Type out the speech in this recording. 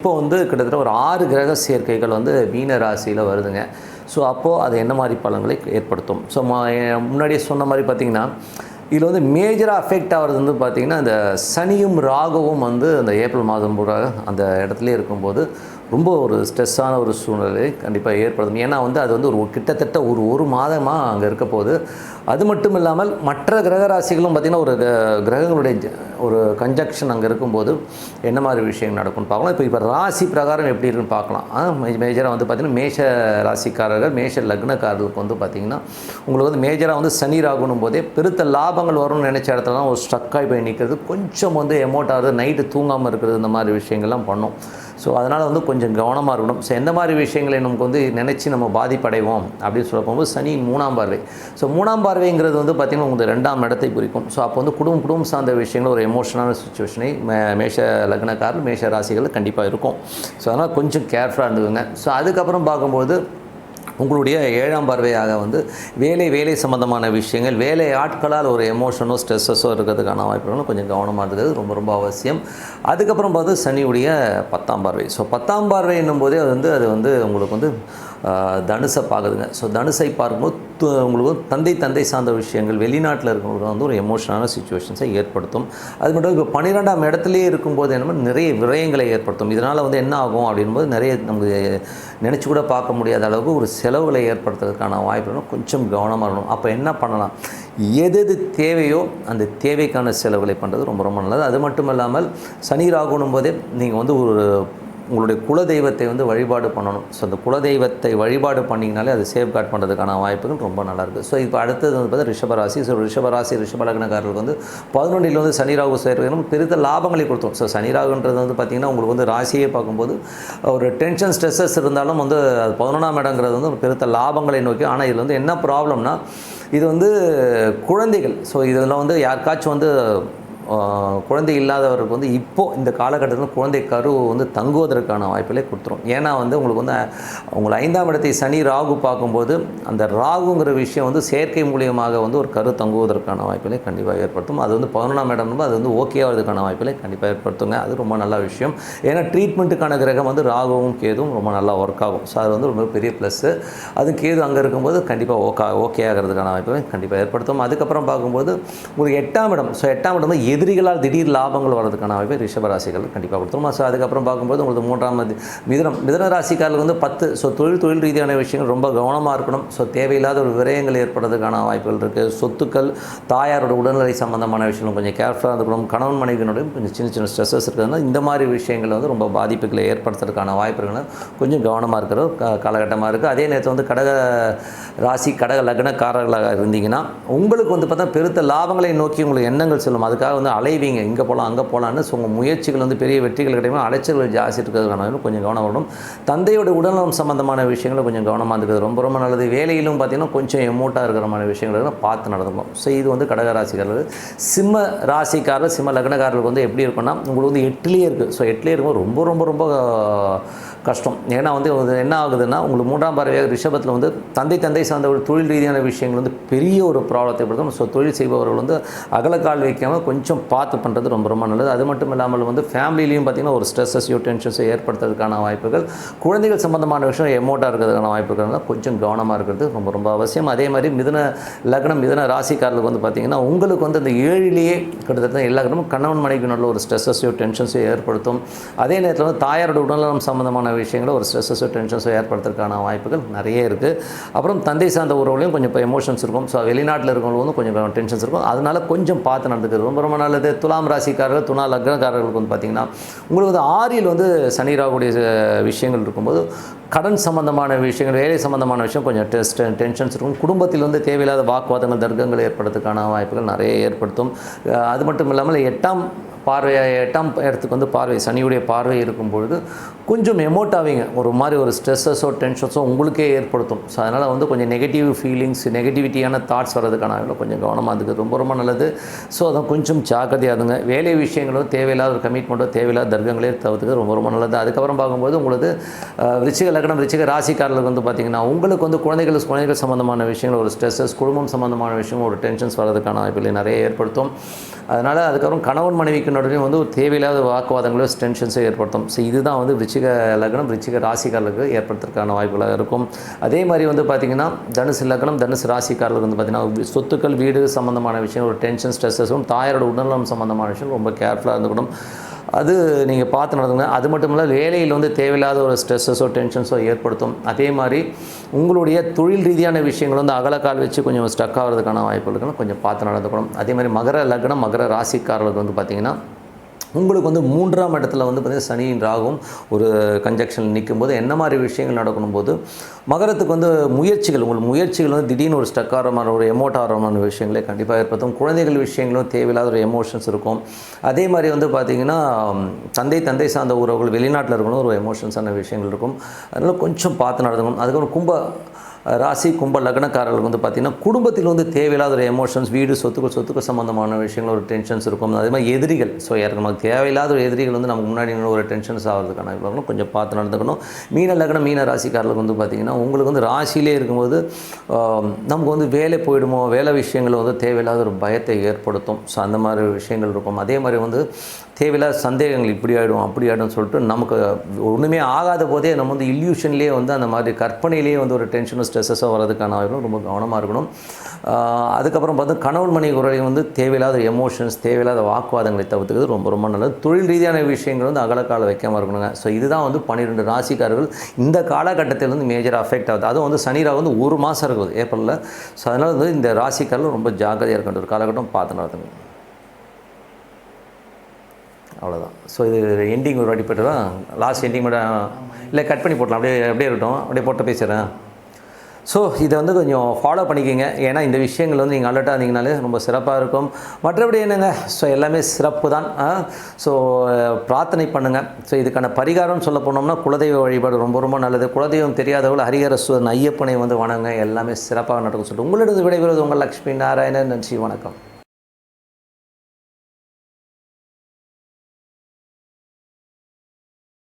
இப்போ வந்து கிட்டத்தட்ட ஒரு ஆறு கிரக சேர்க்கைகள் வந்து மீன ராசியில் வருதுங்க. ஸோ அப்போது அது என்ன மாதிரி பலன்களை ஏற்படுத்தும்? ஸோ முன்னாடியே சொன்ன மாதிரி பார்த்தீங்கன்னா இதில் வந்து மேஜராக அஃபெக்ட் ஆகிறது வந்து பார்த்திங்கன்னா இந்த சனியும் ராகவும் வந்து அந்த ஏப்ரல் மாதம் பூரா அந்த இடத்துல இருக்கும்போது ரொம்ப ஒரு ஸ்ட்ரெஸ்ஸான ஒரு சூழ்நிலை கண்டிப்பாக ஏற்படுத்தும். ஏன்னா வந்து அது வந்து ஒரு கிட்டத்தட்ட ஒரு ஒரு மாதமாக அங்கே இருக்க போகுது அது மட்டும் இல்லாமல் மற்ற கிரக ராசிகளும் பார்த்திங்கன்னா ஒரு கிரகங்களுடைய ஜ- ஒரு கன்ஜக்ஷன் அங்கே இருக்கும்போது என்ன மாதிரி விஷயங்கள் நடக்கும்னு பார்க்கலாம். இப்போ இப்போ ராசி பிரகாரம் எப்படி இருக்குன்னு பார்க்கலாம். மேஜராக வந்து பார்த்திங்கன்னா மேஷ ராசிக்காரர்கள் மேஷ லக்னக்காரர்களுக்கு வந்து பார்த்திங்கன்னா உங்களுக்கு வந்து மேஜராக வந்து சனி ராகுனும் போதே பெருத்த லாபங்கள் வரும்னு நினச்ச இடத்துலலாம் ஒரு ஸ்ட்ரக்காகி போய் நிற்கிறது கொஞ்சம் வந்து எமோட் ஆகுது நைட்டு தூங்காமல் இருக்கிறது இந்த மாதிரி விஷயங்கள்லாம் பண்ணும். ஸோ அதனால் வந்து கொஞ்சம் கவனமாக இருக்கணும். ஸோ எந்த மாதிரி விஷயங்களை நமக்கு வந்து நினச்சி நம்ம பாதிப்படைவோம் அப்படின்னு சொல்ல போகும்போது சனி மூணாம் பார்வை. ஸோ மூணாம் பார்வைங்கிறது வந்து பார்த்திங்கன்னா உங்களுக்கு ரெண்டாம் இடத்தை குறிக்கும். ஸோ அப்போ வந்து குடும்பம் குடும்பம் சார்ந்த விஷயங்கள் ஒரு எமோஷனான சுச்சுவேஷனை மே மேஷ லக்னக்காரர் மேஷ ராசிகள் கண்டிப்பாக இருக்கும். ஸோ அதனால் கொஞ்சம் கேர்ஃபுல்லாக இருந்துக்குங்க. ஸோ அதுக்கப்புறம் பார்க்கும்போது உங்களுடைய ஏழாம் பார்வையாக வந்து வேலை வேலை சம்பந்தமான விஷயங்கள் வேலை ஆட்களால் ஒரு எமோஷனோ ஸ்ட்ரெஸ்ஸஸோ இருக்கிறதுக்கான வாய்ப்புகளும் கொஞ்சம் கவனமாக இருக்கிறது ரொம்ப ரொம்ப அவசியம். அதுக்கப்புறம் பார்த்து சனியுடைய பத்தாம் பார்வை. ஸோ பத்தாம் பார்வை என்னும் போதே அது வந்து அது வந்து உங்களுக்கு வந்து தனுசை பார்க்குதுங்க. ஸோ தனுசை பார்க்கும்போது உங்களுக்கு தந்தை தந்தை சார்ந்த விஷயங்கள் வெளிநாட்டில் இருக்கிறவங்களுக்கு வந்து ஒரு எமோஷனான சுச்சுவேஷன்ஸை ஏற்படுத்தும். அது மட்டும் இப்போ பன்னிரெண்டாம் இடத்துலையே இருக்கும்போது என்னமோ நிறைய விரயங்களை ஏற்படுத்தும். இதனால் வந்து என்ன ஆகும் அப்படின்போது நிறைய நமக்கு நினச்சி கூட பார்க்க முடியாத அளவுக்கு ஒரு செலவுகளை ஏற்படுத்துறதுக்கான வாய்ப்புகளும் கொஞ்சம் கவனமாக இருக்கணும். அப்போ என்ன பண்ணலாம்? எது எது தேவையோ அந்த தேவைக்கான செலவுகளை பண்ணுறது ரொம்ப ரொம்ப நல்லது. அது மட்டும் இல்லாமல் சனி ராகுனும் போதே நீங்கள் வந்து ஒரு உங்களுடைய குலதெய்வத்தை வந்து வழிபாடு பண்ணணும். ஸோ அந்த குலதெய்வத்தை வழிபாடு பண்ணிங்கனாலே அது சேஃப்கார்ட் பண்ணுறதுக்கான வாய்ப்புகள் ரொம்ப நல்லாயிருக்கு ஸோ இப்போ அடுத்தது வந்து பார்த்தா ரிஷபராசி. ஸோ ரிஷபராசி ரிஷபலக்னக்காரர்களுக்கு வந்து பதினொன்றில் வந்து சனி ராகு சேர்க்கணும் பெருத்த லாபங்களை கொடுத்தோம். ஸோ சனி ராகுன்றது வந்து பார்த்திங்கன்னா உங்களுக்கு வந்து ராசியே பார்க்கும்போது ஒரு டென்ஷன் ஸ்ட்ரெஸ்ஸஸ் இருந்தாலும் வந்து அது பதினொன்றாம் இடங்கிறது வந்து ஒரு பெருத்த லாபங்களை நோக்கி ஆனால் இதில் வந்து என்ன ப்ராப்ளம்னா இது வந்து குழந்தைகள். ஸோ இதெல்லாம் வந்து யாருக்காச்சும் வந்து குழந்தை இல்லாதவருக்கு வந்து இப்போது இந்த காலகட்டத்தில் குழந்தை கரு வந்து தங்குவதற்கான வாய்ப்புகளை கொடுத்துரும். ஏன்னா வந்து உங்களுக்கு வந்து உங்களை ஐந்தாம் இடத்தை சனி ராகு பார்க்கும்போது அந்த ராகுங்கிற விஷயம் வந்து செயற்கை மூலியமாக வந்து ஒரு கரு தங்குவதற்கான வாய்ப்புகளை கண்டிப்பாக ஏற்படுத்தும். அது வந்து பதினொன்றாம் இடம் அது வந்து ஓகே ஆகிறதுக்கான வாய்ப்புகளை கண்டிப்பாக ஏற்படுத்துங்க. அது ரொம்ப நல்ல விஷயம். ஏன்னா ட்ரீட்மெண்ட்டுக்கான கிரகம் வந்து ராகுவும் கேதுவும் ரொம்ப நல்லா ஒர்க் ஆகும். ஸோ அது வந்து ரொம்ப பெரிய ப்ளஸ்ஸு அது கேது அங்கே இருக்கும்போது கண்டிப்பாக ஓகே ஓகே ஆகிறதுக்கான வாய்ப்புகளை கண்டிப்பாக ஏற்படுத்தும். அதுக்கப்புறம் பார்க்கும்போது உங்களுக்கு எட்டாம் இடம். ஸோ எட்டாம் இடம் வந்து எதிரிகளால் திடீர் லாபங்கள் வர்றதுக்கான வாய்ப்பை ரிஷபராசிகள் கண்டிப்பாக கொடுத்துரும். ஸோ அதுக்கப்புறம் பார்க்கும்போது உங்களுக்கு மூன்றாம் மிதனம் மிதன ராசிக்காரர்கள் வந்து பத்து ஸோ தொழில் தொழில் ரீதியான விஷயங்கள் ரொம்ப கவனமாக இருக்கணும். ஸோ தேவையில்லாத ஒரு விரயங்கள் ஏற்படுறதுக்கான வாய்ப்புகள் இருக்குது சொத்துக்கள் தாயாரோட உடல்நிலை சம்பந்தமான விஷயங்களும் கொஞ்சம் கேர்ஃபுல்லாக இருக்கணும். கணவன் மனைவியினுடைய கொஞ்சம் சின்ன சின்ன ஸ்ட்ரெஸ்ஸஸ் இருக்கிறதுனால இந்த மாதிரி விஷயங்கள் வந்து ரொம்ப பாதிப்புகளை ஏற்படுத்துறதுக்கான வாய்ப்புகள் கொஞ்சம் கவனமாக இருக்கிற காலகட்டமாக இருக்குது அதே நேரத்தில் வந்து கடக ராசி கடக லக்னக்காரர்களாக இருந்தீங்கன்னா உங்களுக்கு வந்து பார்த்தா பெருத்த லாபங்களை நோக்கி உங்களுக்கு எண்ணங்கள் செல்லும். அதுக்காக வந்து அலைவீங்க இங்கே போகலாம் அங்கே போகலான்னு ஸோ உங்கள் முயற்சிகள் வந்து பெரிய வெற்றிகள் கிடைக்கும்? அலைச்சல்கள் ஜாஸ்தி இருக்கிறதுக்கான கொஞ்சம் கவனம் வரணும். தந்தையோட உடல்நலம் சம்பந்தமான விஷயங்களை கொஞ்சம் கவனமாக இருக்கிறது ரொம்ப ரொம்ப நல்லது. வேலையிலும் பார்த்தீங்கன்னா கொஞ்சம் எமோட்டாக இருக்கிற மாதிரி விஷயங்கள் பார்த்து நடந்துக்கும் ஸோ இது வந்து கடகராசிக்காரர்கள். சிம்ம ராசிக்காரர் சிம்ம லக்னக்காரர்களுக்கு வந்து எப்படி இருக்கும்னா உங்களுக்கு வந்து எட்டுலேயே இருக்குது ஸோ எட்டுலேயே இருக்கும்போது ரொம்ப ரொம்ப ரொம்ப கஷ்டம். ஏன்னா வந்து என்ன ஆகுதுன்னா உங்களுக்கு மூன்றாம் பார்வையாக ரிஷபத்தில் வந்து தந்தை தந்தை சார்ந்த ஒரு தொழில் ரீதியான விஷயங்கள் வந்து பெரிய ஒரு ப்ராப்ளத்தை படுத்தும் ஸோ தொழில் செய்பவர்கள் வந்து அகலக்கால் வைக்காமல் கொஞ்சம் பார்த்து பண்ணுறது ரொம்ப ரொம்ப நல்லது. அது மட்டும் இல்லாமல் வந்து ஃபேமிலிலையும் பார்த்திங்கன்னா ஒரு ஸ்ட்ரெஸ்ஸஸையோ டென்ஷன்ஸோ ஏற்படுத்துறதுக்கான வாய்ப்புகள். குழந்தைகள் சம்மந்தமான விஷயம் எமோட்டாக இருக்கிறதுக்கான வாய்ப்புகள்லாம் கொஞ்சம் கவனமாக இருக்கிறது ரொம்ப ரொம்ப அவசியம். அதே மாதிரி மிதன லக்னம் மிதன ராசிக்காரர்களுக்கு வந்து பார்த்திங்கன்னா உங்களுக்கு வந்து அந்த ஏழிலேயே கிட்டத்தட்ட எல்லா கிரகமும் கணவன் மனைவி நல்ல ஒரு ஸ்ட்ரெஸ்ஸஸையோ டென்ஷன்ஸையோ ஏற்படுத்தும். அதே நேரத்தில் வந்து தாயாரோட உடல்நலம் சம்மந்தமான விஷயங்களை ஒரு ஸ்ட்ரெஸ்ஸஸோ டென்ஷன்ஸோ ஏற்படுத்துறதுக்கான வாய்ப்புகள் நிறைய இருக்குது அப்புறம் தந்தை சார்ந்த உறவுலையும் கொஞ்சம் இப்போ எமோஷன்ஸ் இருக்கும். ஸோ வெளிநாட்டில் இருக்கிறவங்க வந்து கொஞ்சம் டென்ஷன்ஸ் இருக்கும். அதனால கொஞ்சம் பார்த்து நடந்துக்கிறது ரொம்ப ரொம்ப நல்லது. துலாம் ராசிக்காரர்கள் துணா லக்னக்காரர்களுக்கு வந்து பார்த்திங்கன்னா உங்களுக்கு வந்து ஆரியில் வந்து சனி ராகுடைய விஷயங்கள் இருக்கும்போது கடன் சம்பந்தமான விஷயங்கள் வேலை சம்பந்தமான விஷயம் கொஞ்சம் டெஸ்ட் டென்ஷன்ஸ் இருக்கும். குடும்பத்தில் வந்து தேவையில்லாத வாக்குவாதங்கள் தர்க்கங்கள் ஏற்படுறதுக்கான வாய்ப்புகள் நிறைய ஏற்படுத்தும். அது மட்டும் இல்லாமல் எட்டாம் பார்வை எட்டாம் இடத்துக்கு வந்து பார்வை சனியுடைய பார்வை இருக்கும் பொழுது கொஞ்சம் எமோட் ஆவீங்க. ஒரு மாதிரி ஒரு ஸ்ட்ரெஸ்ஸஸோ டென்ஷன்ஸோ உங்களுக்கே ஏற்படுத்தும். ஸோ அதனால் வந்து கொஞ்சம் நெகட்டிவ் ஃபீலிங்ஸ் நெகட்டிவிட்டியான தாட்ஸ் வர்றதுக்கான கொஞ்சம் கவனமாக இருக்குது ரொம்ப ரொம்ப நல்லது. ஸோ அதை கொஞ்சம் ஜாக்கிரதையாக இருங்க வேலை விஷயங்களும் தேவையில்லாத ஒரு கமிட்மெண்ட்டோ தேவையில்லாத தர்க்கங்களே தவிர்த்துக்கிறது ரொம்ப ரொம்ப நல்லது. அதுக்கப்புறம் பார்க்கும்போது உங்களுக்கு ரிச்சிக லக்னம் ரிச்சிக ராசிக்காரர்களுக்கு வந்து பார்த்திங்கன்னா உங்களுக்கு வந்து குழந்தைகள் குழந்தைகள் சம்மந்தமான விஷயங்கள் ஒரு ஸ்ட்ரெஸ்ஸஸ் குடும்பம் சம்மந்தமான விஷயம் ஒரு டென்ஷன்ஸ் வர்றதுக்கான வாய்ப்புகளை நிறைய ஏற்படுத்தும். அதனால் அதுக்கப்புறம் கணவன் மனைவிக்கு நடுவே வந்து ஒரு தேவையில்லாத வாக்குவாதங்களோ டென்ஷன்ஸை ஏற்படுத்தும். ஸோ இதுதான் வந்து விருச்சிக லக்னம் விருச்சிக ராசிக்காரர்களுக்கு ஏற்படுத்துறதுக்கான வாய்ப்புகளாக இருக்கும். அதே மாதிரி வந்து பார்த்திங்கன்னா தனுசு லக்னம் தனுசு ராசிக்காரர்களுக்கு வந்து பார்த்திங்கன்னா சொத்துக்கள் வீடு சம்மந்தமான விஷயம் ஒரு டென்ஷன் ஸ்ட்ரெஸ்ஸஸும் தாயாரோட உடல்நலம் சம்மந்தமான விஷயம் ரொம்ப கேர்ஃபுல்லாக இருந்துக்கணும். அது நீங்கள் பார்த்து நடந்துங்க அது மட்டும் இல்லை வேலையில் வந்து தேவையில்லாத ஒரு ஸ்ட்ரெஸ்ஸஸோ டென்ஷன்ஸோ ஏற்படுத்தும். அதே மாதிரி உங்களுடைய தொழில் ரீதியான விஷயங்கள் வந்து அகலக்கால் வச்சு கொஞ்சம் ஸ்டக் ஆகிறதுக்கான வாய்ப்புகளுக்கு கொஞ்சம் பார்த்து நடந்துக்கணும். அதே மாதிரி மகர லக்னம் மகர ராசிக்காரர்களுக்கு வந்து பார்த்திங்கன்னா உங்களுக்கு வந்து மூன்றாம் இடத்துல வந்து பார்த்திங்கன்னா சனியின் ராகும் ஒரு கன்ஜெக்ஷன் நிற்கும் போது என்ன மாதிரி விஷயங்கள் நடக்கணும் போது மகரத்துக்கு வந்து முயற்சிகள் உங்கள் முயற்சிகள் வந்து திடீர்னு ஒரு ஸ்டக் ஒரு எமோட் விஷயங்களே கண்டிப்பாக ஏற்படுத்தும். குழந்தைகள் விஷயங்களும் தேவையில்லாத ஒரு எமோஷன்ஸ் இருக்கும். அதே மாதிரி வந்து பார்த்திங்கன்னா தந்தை தந்தை சார்ந்த உறவுகள் வெளிநாட்டில் இருக்கணும் ஒரு எமோஷன்ஸான விஷயங்கள் இருக்கும். அதனால் கொஞ்சம் பார்த்து நடந்துக்கணும். அதுக்கப்புறம் கும்ப ராசி கும்ப லக்னக்காரர்களுக்கு வந்து பார்த்திங்கன்னா குடும்பத்தில் வந்து தேவையில்லாத ஒரு எமோஷன்ஸ் வீடு சொத்துக்கள் சொத்துக்கள் சம்மந்தமான விஷயங்கள் ஒரு டென்ஷன்ஸ் இருக்கும். அதே மாதிரி எதிரிகள். ஸோ யாருக்கு நமக்கு தேவையில்லாத ஒரு எதிரிகள் வந்து நமக்கு முன்னாடி ஒரு டென்ஷன்ஸ் ஆகிறதுக்கான கொஞ்சம் பார்த்து நடந்துக்கணும். மீன லக்னம் மீன ராசிக்காரர்களுக்கு வந்து பார்த்திங்கன்னா உங்களுக்கு வந்து ராசியிலே இருக்கும்போது நமக்கு வந்து வேலை போயிடுமோ வேலை விஷயங்கள் வந்து தேவையில்லாத ஒரு பயத்தை ஏற்படுத்தும். ஸோ அந்த மாதிரி விஷயங்கள் இருக்கும். அதே மாதிரி வந்து தேவையில்லாத சந்தேகங்கள் இப்படி ஆகிடும் அப்படி ஆகிடும் சொல்லிட்டு நமக்கு ஒன்றுமே ஆகாத போதே நம்ம வந்து இல்யூஷன்லேயே வந்து அந்த மாதிரி கற்பனையிலேயே வந்து ஒரு டென்ஷனும் ஸ்ட்ரெஸ்ஸஸாக வர்றதுக்கான வாய்ப்பும் ரொம்ப கவனமாக இருக்கணும். அதுக்கப்புறம் பார்த்து கணவன் மணி உறவை வந்து தேவையில்லாத எமோஷன்ஸ் தேவையில்லாத வாக்குவாதங்களை தவிர்த்துக்கிறது ரொம்ப ரொம்ப நல்லது. தொழில் ரீதியான விஷயங்கள் வந்து அகலக்கால வைக்காமல் இருக்கணுங்க. ஸோ இதுதான் வந்து பன்னிரெண்டு ராசிக்காரர்கள் இந்த காலகட்டத்தில் வந்து மேஜர் அஃபெக்ட் ஆகுது. அதுவும் வந்து சனி வந்து ஒரு மாதம் இருக்குது ஏப்ரலில். ஸோ அதனால் வந்து இந்த ராசிக்காரர்கள் ரொம்ப ஜாக்கிரதையாக இருக்கின்ற ஒரு காலகட்டம் பார்த்து நடத்துங்க. அவ்வளோதான் ஸோ இது எண்டிங் ஒரு வாட்டி போட்டுறா லாஸ்ட் எண்டிங் மட்டும் இல்லை கட் பண்ணி போடலாம் அப்படியே அப்படியே இருக்கட்டும். அப்படியே போட்டு பேசுகிறேன் ஸோ இதை வந்து கொஞ்சம் ஃபாலோ பண்ணிக்கோங்க. ஏன்னா இந்த விஷயங்கள் வந்து நீங்கள் அலர்ட்டாக இருந்தீங்கனாலே ரொம்ப சிறப்பாக இருக்கும். மற்றபடி என்னங்க? ஸோ எல்லாமே சிறப்பு தான் ஸோ பிரார்த்தனை பண்ணுங்கள் ஸோ இதுக்கான பரிகாரம்னு சொல்ல போனோம்னா குலதெய்வ வழிபாடு ரொம்ப ரொம்ப நல்லது. குலதெய்வம் தெரியாதவர்கள் ஹரிஹரஸ்வரன் ஐயப்பனை வந்து வணங்க எல்லாமே சிறப்பாக நடக்கும் சொல்லிட்டு உங்களிடம் விடைபெறுவது உங்கள் லக்ஷ்மி நாராயணன். நன்றி வணக்கம்.